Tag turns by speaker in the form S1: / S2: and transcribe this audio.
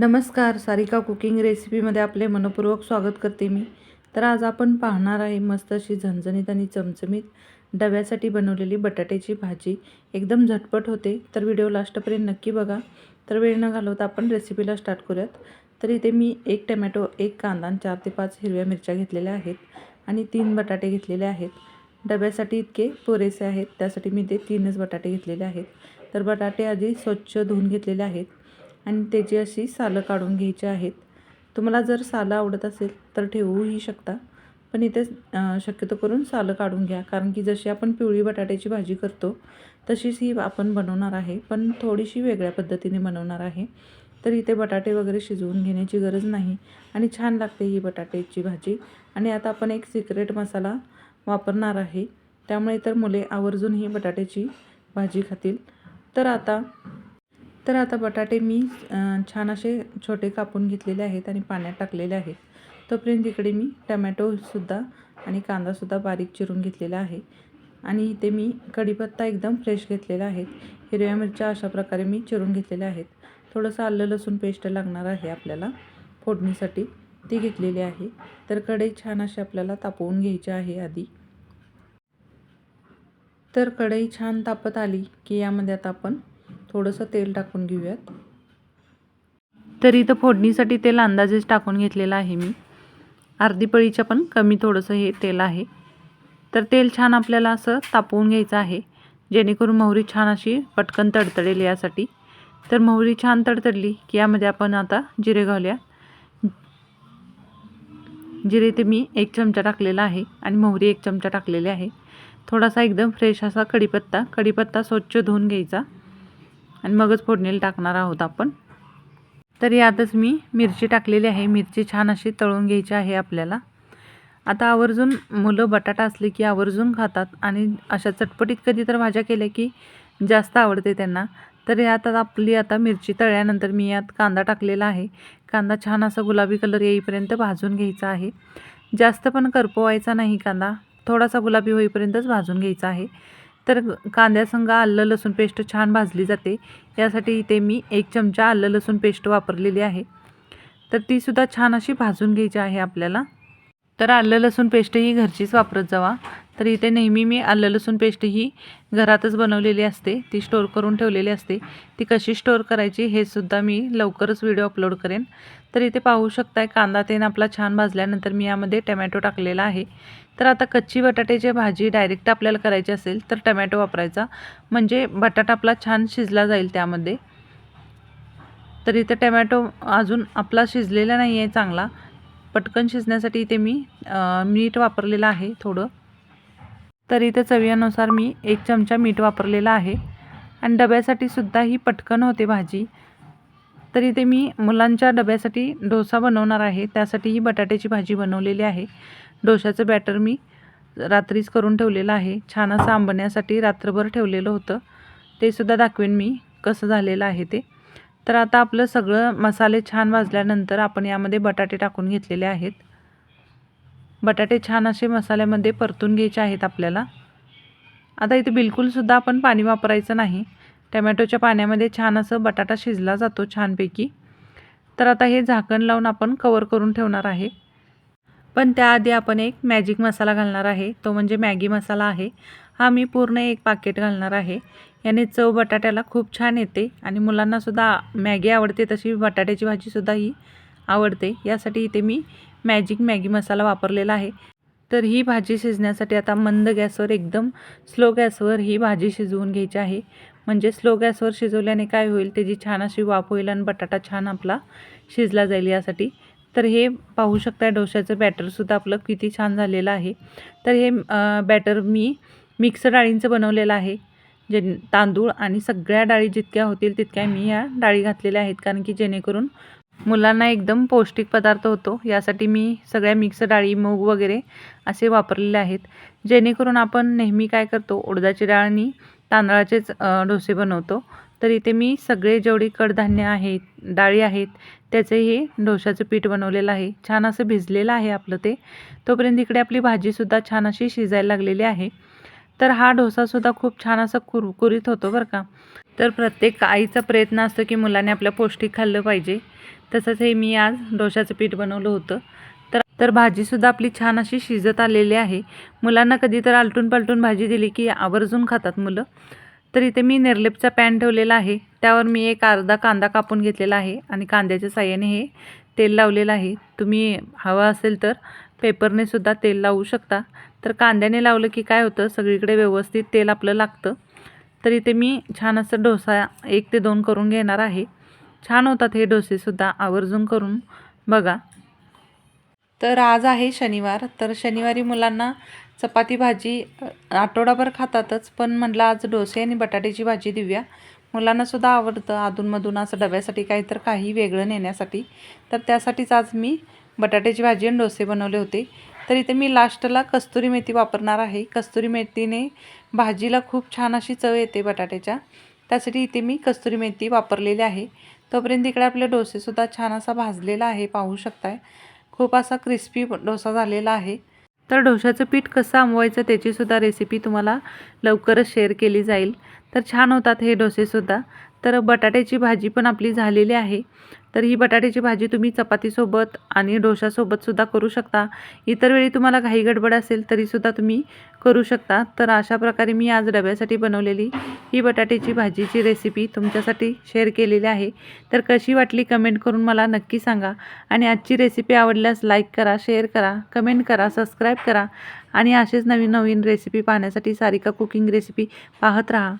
S1: नमस्कार सारिका कुकिंग रेसिपीमध्ये आपले मनपूर्वक स्वागत करते मी. तर आज आपण पाहणार आहे मस्त अशी झणझणीत आणि चमचमीत डब्यासाठी बनवलेली बटाट्याची भाजी. एकदम झटपट होते तर व्हिडिओ लास्टपर्यंत नक्की बघा. तर वेळ न घालवता आपण रेसिपीला स्टार्ट करूयात. तर इथे मी एक टमॅटो एक कांदा आणि चार ते पाच हिरव्या मिरच्या घेतलेल्या आहेत आणि तीन बटाटे घेतलेले आहेत. डब्यासाठी इतके पुरेसे आहेत त्यासाठी मी ते तीनच बटाटे घेतलेले आहेत. तर बटाटे आधी स्वच्छ धुवून घेतलेले आहेत. आणि त्याची अशी सालं काढून घ्यायची आहेत तुम्हाला जर सालं आवडत असेल तर ठेवूही शकता. पण इथे शक्यतो करून सालं काढून घ्या कारण की जशी आपण पिवळी बटाट्याची भाजी करतो तशीच ही आपण बनवणार आहे पण थोडीशी वेगळ्या पद्धतीने बनवणार आहे. तर इथे बटाटे वगैरे शिजवून घेण्याची गरज नाही आणि छान लागते ही बटाट्याची भाजी. आणि आता आपण एक सिक्रेट मसाला वापरणार आहे त्यामुळे तर मुले आवर्जून ही बटाट्याची भाजी खातील. तर आता तर आता बटाटे मी छान असे छोटे कापून घेतलेले आहेत आणि पाण्यात टाकलेले आहेत. तोपर्यंत इकडे मी टमॅटोसुद्धा आणि कांदासुद्धा बारीक चिरून घेतलेला आहे. आणि इथे मी कढीपत्ता एकदम फ्रेश घेतलेला आहे. हिरव्या मिरच्या अशा प्रकारे मी चिरून घेतलेल्या आहेत. थोडंसं आलं लसूण पेस्ट लागणार आहे आपल्याला फोडणीसाठी. ती घेतलेली आहे. तर कढई छान अशी आपल्याला तापवून घ्यायची आहे आधी. तर कढई छान तापत आली की यामध्ये आता आपण थोडंसं तेल टाकून घेऊयात. तर इथं फोडणीसाठी तेल अंदाजेच टाकून घेतलेलं आहे मी. अर्धी पळीच्या पण कमी थोडंसं हे तेल आहे. तर तेल छान आपल्याला असं तापवून घ्यायचं आहे. जेणेकरून मोहरी छान अशी पटकन तडतडेल यासाठी. तर मोहरी छान तडतडली की यामध्ये आपण आता जिरे घालूया. जिरे ते मी एक चमचा टाकलेला आहे आणि मोहरी एक चमचा टाकलेली आहे. थोडासा एकदम फ्रेश असा कढीपत्ता. कढीपत्ता स्वच्छ धुवून घ्यायचा. आणि मगच फोडणीला टाकणार आहोत आपण. तर यातच मी मिरची टाकलेली आहे. मिरची छान अशी तळून घ्यायची आहे आपल्याला. आता आवर्जून मुलं बटाटा असले की आवर्जून खातात आणि अशा चटपटीत कधी तर भाज्या केल्या की जास्त आवडते त्यांना. तर यात आता आपली आता मिरची तळल्यानंतर मी यात कांदा टाकलेला आहे. कांदा छान असा गुलाबी कलर येईपर्यंत भाजून घ्यायचा आहे. जास्त पण करपवायचा नाही कांदा. थोडासा गुलाबी होईपर्यंतच भाजून घ्यायचा आहे. तर कांद्यासंग आलं लसूण पेस्ट छान भाजली जाते. यासाठी इथे मी एक चमचा आलं लसूण पेस्ट वापरलेली आहे. तर तीसुद्धा छान अशी भाजून घ्यायची आहे आपल्याला. तर आलं लसूण पेस्ट ही घरचीच वापरत जावा. तर इथे नेहमी मी आलं लसूण पेस्ट ही घरातच बनवलेली असते. ती स्टोअर करून ठेवलेली असते. ती कशी स्टोअर करायची हे सुद्धा मी लवकरच व्हिडिओ अपलोड करेन. तर इथे पाहू शकताय कांदा तेन आपला छान भाजल्यानंतर मी यामध्ये टमॅटो टाकलेला आहे. तर आता कच्ची बटाट्याची भाजी डायरेक्ट आपल्याला करायची असेल तर टमॅटो वापरायचा. म्हणजे बटाटा आपला छान शिजला जाईल त्यामध्ये. तर इथे टमॅटो अजून आपला शिजलेला नाही आहे चांगला. पटकन शिजण्यासाठी इथे मी मीठ वापरलेलं आहे थोडं. तर इथे चवीनुसार मी एक चमचा मीठ वापरलेला आहे. आणि डब्यासाठी सुद्धा ही पटकन होते भाजी. तर इथे मी मुलांच्या डब्यासाठी डोसा बनवणार आहे. त्यासाठी ही बटाट्याची भाजी बनवलेली आहे. डोशाचं बॅटर मी रात्रीच करून ठेवलेलं आहे. छान असं आंबण्यासाठी रात्रभर ठेवलेलं होतं. ते सुद्धा दाखवेन मी कसं झालेलं आहे ते. तर आता आपलं सगळं मसाले छान भाजल्यानंतर आपण यामध्ये बटाटे टाकून घेतलेले आहेत. बटाटे छान असे मसाल्यामध्ये परतून घ्यायचे आहेत आपल्याला. आता इथे बिलकुलसुद्धा आपण पाणी वापरायचं नाही. टमॅटोच्या पाण्यामध्ये छान असं बटाटा शिजला जातो छानपैकी. तर आता हे झाकण लावून आपण कवर करून ठेवणार आहे. पण त्याआधी आपण एक मॅजिक मसाला घालणार आहे. तो म्हणजे मॅगी मसाला आहे. हा मी पूर्ण एक पाकेट घालणार आहे. याने चव बटाट्याला खूप छान येते आणि मुलांनासुद्धा मॅगी आवडते तशी बटाट्याची भाजीसुद्धा ही आवडते. यासाठी इथे मी मॅजिक मॅगी मसाला वापरलेला आहे. तर ही भाजी शिजण्यासाठी आता मंद गॅसवर एकदम स्लो गॅसवर ही भाजी शिजवून घ्यायची आहे. म्हणजे स्लो गॅसवर शिजवल्याने काय होईल त्याची छान अशी वाफ होईल आणि बटाटा छान आपला शिजला जाईल यासाठी. तर हे पाहू शकता डोश्याचं बॅटरसुद्धा आपलं किती छान झालेलं आहे. तर हे बॅटर मी मिक्स डाळींचं बनवलेलं आहे. जे तांदूळ आणि सगळ्या डाळी जितक्या होतील तितक्या मी या डाळी घातलेल्या आहेत. कारण की जेणेकरून मुलांना एकदम पौष्टिक पदार्थ होतो. यासाठी मी सगळ्या मिक्स डाळी मूग वगैरे असे वापरलेले आहेत. जेणेकरून आपण नेहमी काय करतो उडदाची डाळ आणि तांदळाचेच डोसे बनवतो. तर इथे मी सगळे जेवढे कडधान्य आहेत डाळी आहेत त्याचे हे डोशाचं पीठ बनवलेलं आहे. छान असं भिजलेलं आहे आपलं ते. तोपर्यंत इकडे आपली भाजीसुद्धा छान अशी शिजायला लागलेली आहे. तर हा डोसासुद्धा खूप छान असा कुरकुरीत होतो बरं का. तर प्रत्येक आईचा प्रयत्न असतो की मुलाने आपल्या पौष्टिक खाल्लं पाहिजे. तसंच हे मी आज डोशाचं पीठ बनवलं होतं. तर तर भाजीसुद्धा आपली छान अशी शिजत आलेली आहे. मुलांना कधी तर आलटून पालटून भाजी दिली की आवर्जून खातात मुलं. तर इथे मी निर्लेपचा पॅन ठेवलेला आहे. त्यावर मी एक अर्धा कांदा कापून घेतलेला आहे आणि कांद्याच्या साह्याने हे तेल लावलेलं आहे. तुम्ही हवं असेल तर पेपरने सुद्धा तेल लावू शकता. तर कांद्याने लावलं की काय होतं सगळीकडे व्यवस्थित तेल आपलं लागतं. तर इथे मी छान असं डोसा एक ते दोन करून घेणार आहे. छान होतात हे डोसेसुद्धा आवर्जून करून बघा. तर आज आहे शनिवार तर शनिवारी मुलांना चपाती भाजी आठवडाभर खातातच पण म्हटलं आज डोसे आणि बटाट्याची भाजी देऊया. मुलांनासुद्धा आवडतं अधूनमधून असं डब्यासाठी काही तर काही वेगळं नेण्यासाठी. तर त्यासाठीच आज मी बटाट्याची भाजी आणि डोसे बनवले होते. तर इथे मी लास्टला कस्तुरी मेथी वापरणार आहे. कस्तुरी मेथीने भाजीला खूप छान अशी चव येते बटाट्याच्या. त्यासाठी इथे मी कस्तुरी मेथी वापरलेली आहे. तोपर्यंत इकडे आपले डोसेसुद्धा छान असा भाजलेला आहे पाहू शकताय. खूप असा क्रिस्पी डोसा झालेला आहे. तर डोशाचं पीठ कसं आंबवायचं त्याचीसुद्धा रेसिपी तुम्हाला लवकरच शेअर केली जाईल. तर छान होतात हे डोसेसुद्धा. तर बटाट्याची भाजी पण आपली झालेली आहे. तर ही बटाट्याची भाजी तुम्ही चपातीसोबत आणि डोशासोबतसुद्धा करू शकता. इतर वेळी तुम्हाला घाई गडबड असेल तरीसुद्धा तुम्ही करू शकता. तर अशा प्रकारे मी आज डब्यासाठी बनवलेली ही बटाट्याची भाजीची रेसिपी तुमच्यासाठी शेअर केलेली आहे. तर कशी वाटली कमेंट करून मला नक्की सांगा. आणि आजची रेसिपी आवडल्यास लाईक करा शेअर करा कमेंट करा सबस्क्राईब करा. आणि असेच नवीन नवीन रेसिपी पाहण्यासाठी सारिका कुकिंग रेसिपी पाहत राहा.